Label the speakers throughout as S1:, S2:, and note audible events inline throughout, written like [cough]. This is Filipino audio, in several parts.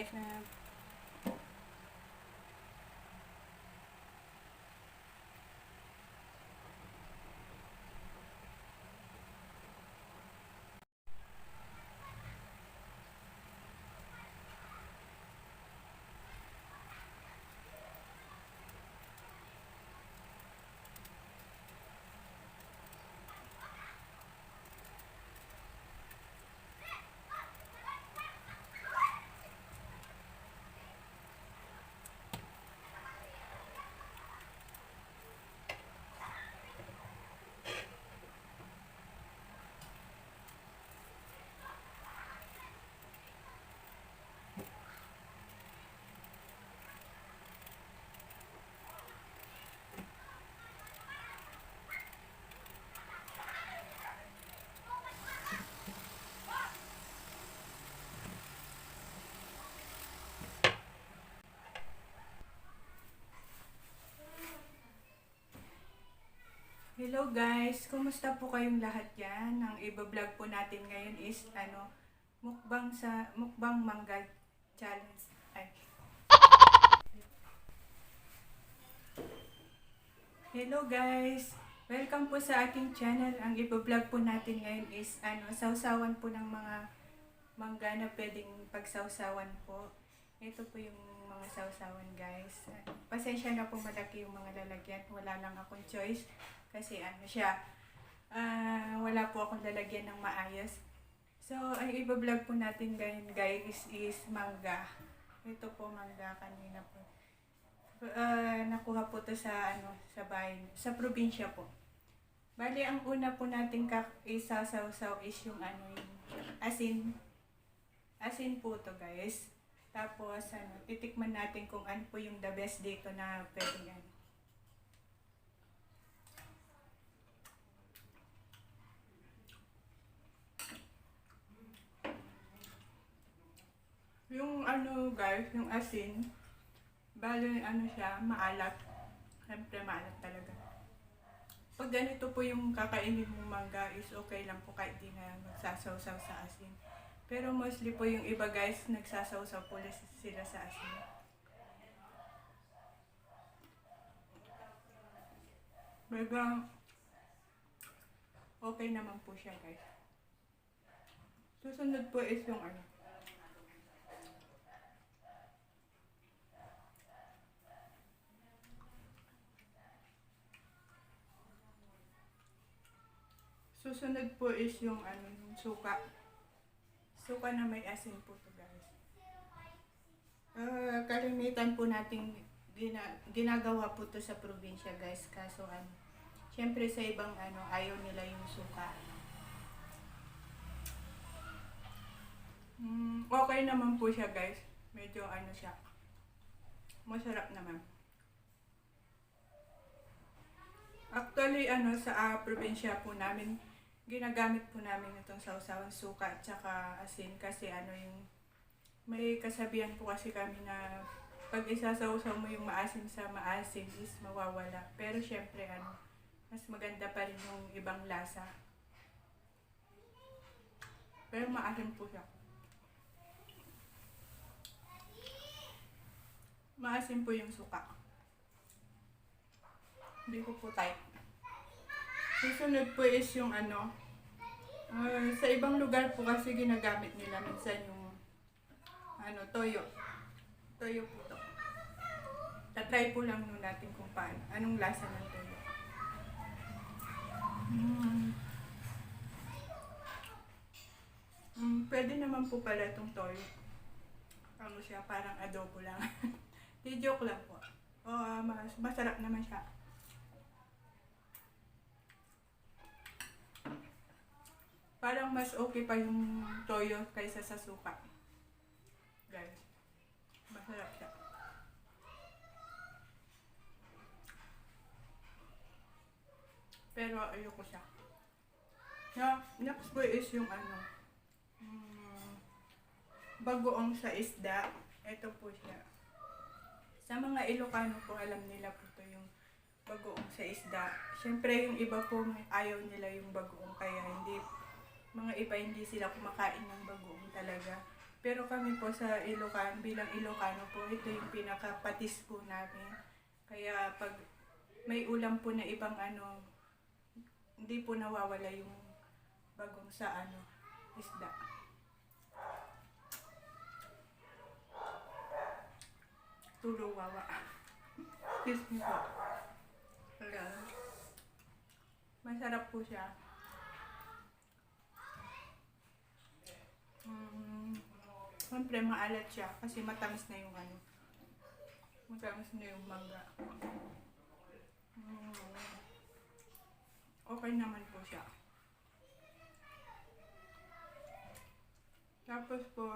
S1: guys na Hello guys, kumusta po kayong lahat yan? Ang iba-vlog po natin ngayon is ano, mukbang sa mukbang mangga challenge. Ay. Hello guys, welcome po sa aking channel. Ang iba-vlog po natin ngayon is ano, sausawan po ng mga mangga na pwedeng pagsausawan po. Ito po yung mga sausawan guys. Pasensya na po malaki yung mga lalagyan. Wala lang akong choice kasi ano siya, ah, wala po akong lalagyan ng maayos. So, ang iba-vlog po natin ngayon guys is mangga. Ito po mangga kanina po. Ah, nakuha po to sa ano sa bahay, sa probinsya po. Bali, ang una po natin kak isasawsaw is yung ano yung asin. Asin po to guys. Tapos ano, titikman natin kung ano po yung the best dito na pwedeng ano. Yung ano guys, yung asin, bali ano siya, maalat. Siyempre maalat talaga. Pag ganito po yung kakainin mong mangga is okay lang po kahit di na magsasawsaw sa asin. Pero mostly po yung iba guys, nagsasawsaw po sila sa asin. Mega okay naman po siya guys. Susunod po is yung ano, Susunod po is yung ano, yung suka. Suka na may asin po to guys. Ah, kalimitan po nating gina, ginagawa po to sa probinsya guys. Kaso ano, syempre sa ibang ano, ayaw nila yung suka. Mm, okay naman po siya guys. Medyo ano siya. Masarap naman. Actually, ano, sa ah, probinsya po namin, ginagamit po namin itong sausawan suka at saka asin kasi ano yung may kasabihan po kasi kami na pag isasawsaw mo yung maasim sa maasim is mawawala. Pero syempre ano, mas maganda pa rin yung ibang lasa. Pero maasim po siya. Maasim po yung suka. Hindi ko po type. Susunod po is yung ano, ah, sa ibang lugar po kasi ginagamit nila minsan yung ano, toyo. Toyo po to. Tatry po lang nun natin kung paano, anong lasa ng toyo. Mm. Mm, pwede naman po pala itong toyo. Ano siya, parang adobo lang. [laughs] Di joke lang po. O, ah, mas, masarap naman siya. Parang mas okay pa yung toyo kaysa sa suka. Guys, masarap siya. Pero ayoko siya. Na, next po is yung ano, mm, bagoong sa isda. Ito po siya. Sa mga Ilocano po, alam nila po to yung bagoong sa isda. Siyempre, yung iba po ayaw nila yung bagoong kaya hindi mga iba hindi sila kumakain ng bagoong talaga. Pero kami po sa Ilocan, bilang Ilocano po, ito yung pinakapatis po namin. Kaya pag may ulam po na ibang ano, hindi po nawawala yung bagong sa ano, isda. Turo wawa. [laughs] Excuse me po. Ayan. Masarap po siya. Mm, Siyempre maalat siya kasi matamis na yung ano. Matamis na yung mangga. Mm, okay naman po siya. Tapos po,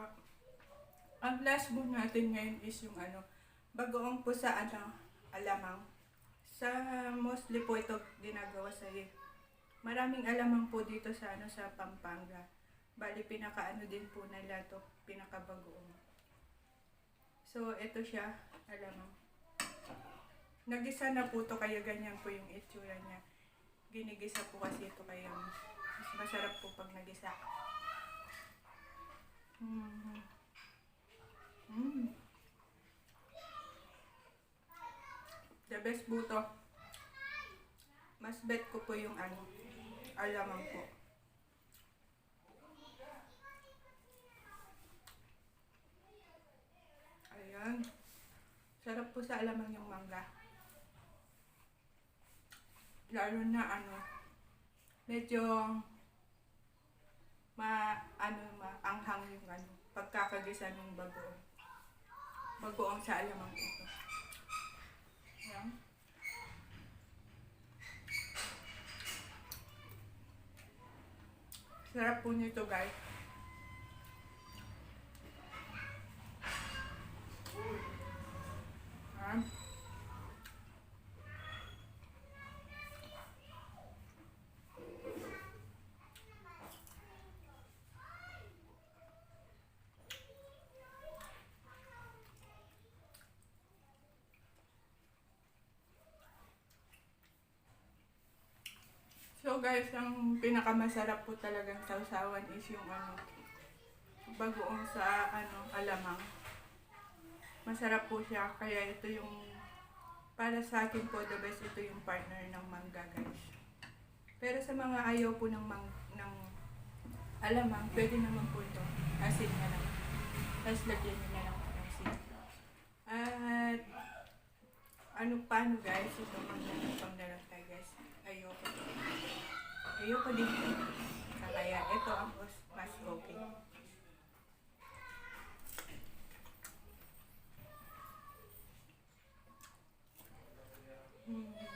S1: ang last book natin ngayon is yung ano, bagoong po sa ano, alamang. Sa mostly po ito ginagawa sa Maraming alamang po dito sa ano sa Pampanga. Bali pinakaano din po nila to, pinakabagoong. So ito siya, alamang. Nagisa na po to kaya ganyan po yung itsura niya. Ginigisa po kasi ito kaya mas masarap po pag nagisa. Mm. Mm. The best buto. Mas bet ko po yung ano, alamang po. Sarap po sa alamang yung mangga. Lalo na ano, medyo ma ano ma anghang yung ano pagkakagisa ng bagoong. Bagoong sa alamang ito. Ayan. Sarap po nito guys. So guys, ang pinakamasarap po talagang sausawan is yung ano, bagoong sa ano, alamang. Masarap po siya, kaya ito yung, para sa akin po, the best ito yung partner ng mangga guys. Pero sa mga ayaw po ng, mang, ng alamang, pwede naman po ito, asin na lang. Tapos lagyan nyo na lang po ng asin. At, ano paano guys, ito lang tayo guys. Ayoko. Ayoko din. Kaya ito ang mas, mas okay. Hmm. So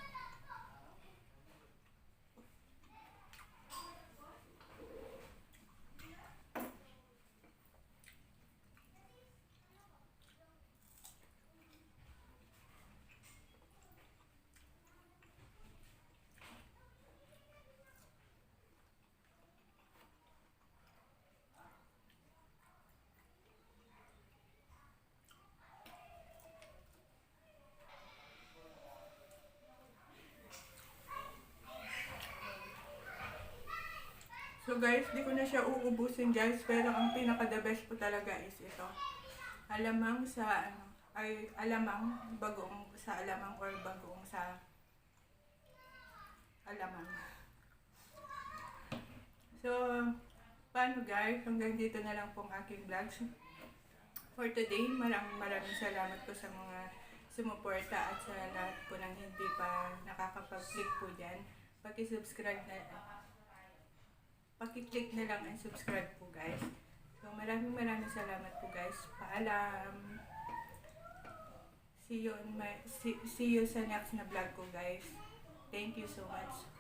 S1: guys, di ko na siya uubusin guys, pero ang pinaka the best po talaga is ito. Alamang sa ano, ay alamang bagoong sa alamang or bagoong sa alamang. So, paano guys? Hanggang dito na lang pong aking vlogs. For today, maraming maraming salamat po sa mga sumuporta at sa lahat po ng hindi pa nakakapag-click po dyan. Paki-subscribe na Paki-click na lang and subscribe po guys. So maraming maraming salamat po guys. Paalam. See you on my see, see you sa next na vlog ko guys. Thank you so much.